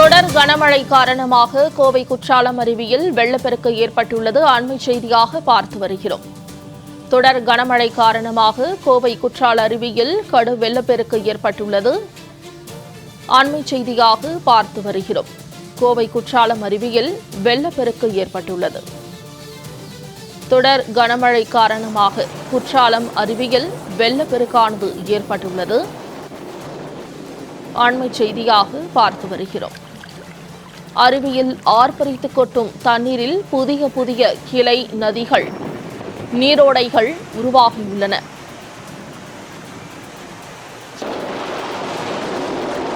தொடர் கனமழை காரணமாக கோவை குற்றாலம் அருவியில் வெள்ளப்பெருக்கு ஏற்பட்டுள்ளது. அண்மை செய்தியாக பார்த்து வருகிறோம். தொடர் கனமழை காரணமாக கோவை குற்றால அருவியில் கடும் வெள்ளப்பெருக்கு ஏற்பட்டுள்ளது. அண்மை செய்தியாக பார்த்து வருகிறோம். கோவை குற்றாலம் அருவியில் வெள்ளப்பெருக்கு ஏற்பட்டுள்ளது. தொடர் கனமழை காரணமாக குற்றாலம் அருவியில் வெள்ளப்பெருக்கானது ஏற்பட்டுள்ளது. ஆண்மை செய்தியாக பார்த்து வருகிறோம். அருவியில் ஆர்ப்பரித்து கொட்டும் தண்ணீரில் புதிய புதிய கிளை நதிகள் நீரோடைகள் உருவாகியுள்ளன.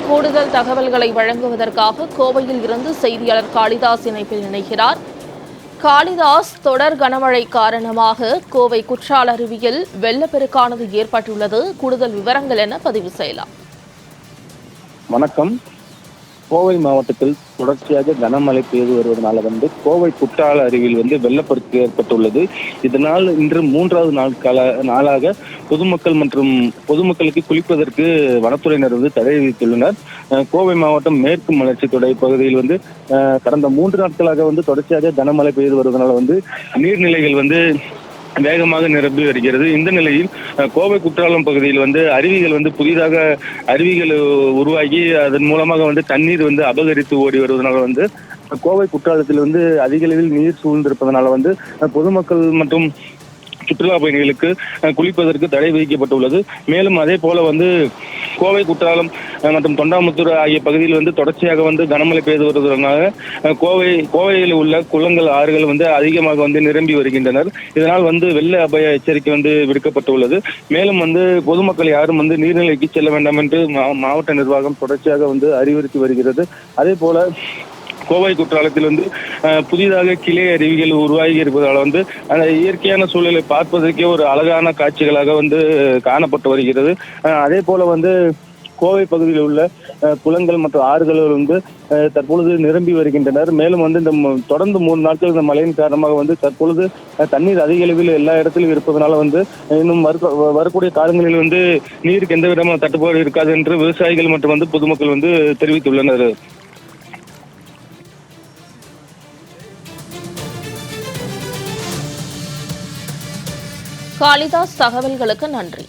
கூடுதல் தகவல்களை வழங்குவதற்காக கோவையில் இருந்து செய்தியாளர் காளிதாஸ் இணைப்பில் இணைகிறார். காளிதாஸ் தொடர் கனமழை காரணமாக கோவை குற்றால அருவியில் வெள்ளப்பெருக்கானது ஏற்பட்டுள்ளது. கூடுதல் விவரங்கள் என பதிவு செய்யலாம். வணக்கம். கோவை மாவட்டத்தில் தொடர்ச்சியாக கனமழை பெய்து வருவதனால வந்து கோவை குற்றால அருவியில் வந்து வெள்ளப்பெருக்கு ஏற்பட்டுள்ளது. இதனால் இன்று மூன்றாவது நாள் கால நாளாக பொதுமக்கள் மற்றும் பொதுமக்களுக்கு குளிப்பதற்கு வனத்துறையினர் வந்து தடை விதித்துள்ளனர். அஹ் கோவை மாவட்டம் மேற்கு மலர்ச்சி தொடை பகுதியில் வந்து கடந்த மூன்று நாட்களாக வந்து தொடர்ச்சியாக கனமழை பெய்து வருவதனால வந்து நீர்நிலைகள் வந்து வேகமாக நிரம்பி வருகிறது. இந்த நிலையில் கோவை குற்றாலம் பகுதியில் வந்து அருவிகள் வந்து புதிதாக அருவிகள் உருவாகி அதன் மூலமாக வந்து தண்ணீர் வந்து அபகரித்து ஓடி வருவதனால வந்து கோவை குற்றாலத்தில் வந்து அதிக அளவில் நீர் சூழ்ந்திருப்பதனால வந்து பொதுமக்கள் மற்றும் சுற்றுலா பயணிகளுக்கு குளிப்பதற்கு தடை விதிக்கப்பட்டுள்ளது. மேலும் அதே போல வந்து கோவை குற்றாலம் மற்றும் தொண்டாமுத்தூர் ஆகிய பகுதியில் வந்து தொடர்ச்சியாக வந்து கனமழை பெய்து வருவதனால கோவை கோவையில் உள்ள குளங்கள் ஆறுகள் வந்து அதிகமாக வந்து நிரம்பி வருகின்றனர். இதனால் வந்து வெள்ள அபாய எச்சரிக்கை வந்து விடுக்கப்பட்டுள்ளது. மேலும் வந்து பொதுமக்கள் யாரும் வந்து நீர்நிலைக்கு செல்ல வேண்டாம் என்று மாவட்ட நிர்வாகம் தொடர்ச்சியாக வந்து அறிவுறுத்தி வருகிறது. அதே போல கோவை குற்றாலத்தில் வந்து அஹ், புதிதாக கிளை அருவிகள் உருவாகி இருப்பதால் வந்து அந்த இயற்கையான சூழலை பார்ப்பதற்கே ஒரு அழகான காட்சிகளாக வந்து காணப்பட்டு வருகிறது. அதே போல வந்து கோவை பகுதியில் உள்ள அஹ், குளங்கள் மற்றும் ஆறுகள் வந்து தற்பொழுது நிரம்பி வருகின்றனர். மேலும் வந்து இந்த தொடர்ந்து மூணு நாட்கள் இந்த மழையின் காரணமாக வந்து தற்பொழுது அஹ், தண்ணீர் அதிக அளவில் எல்லா இடத்திலும் இருப்பதனால வந்து இன்னும் வரு- வ- வரக்கூடிய காலங்களில் வந்து நீருக்கு எந்த விதமான தட்டுப்பாடு இருக்காது என்று விவசாயிகள் மற்றும் வந்து பொதுமக்கள் வந்து தெரிவித்துள்ளனர். காளிதாஸ் தகவல்களுக்கு நன்றி.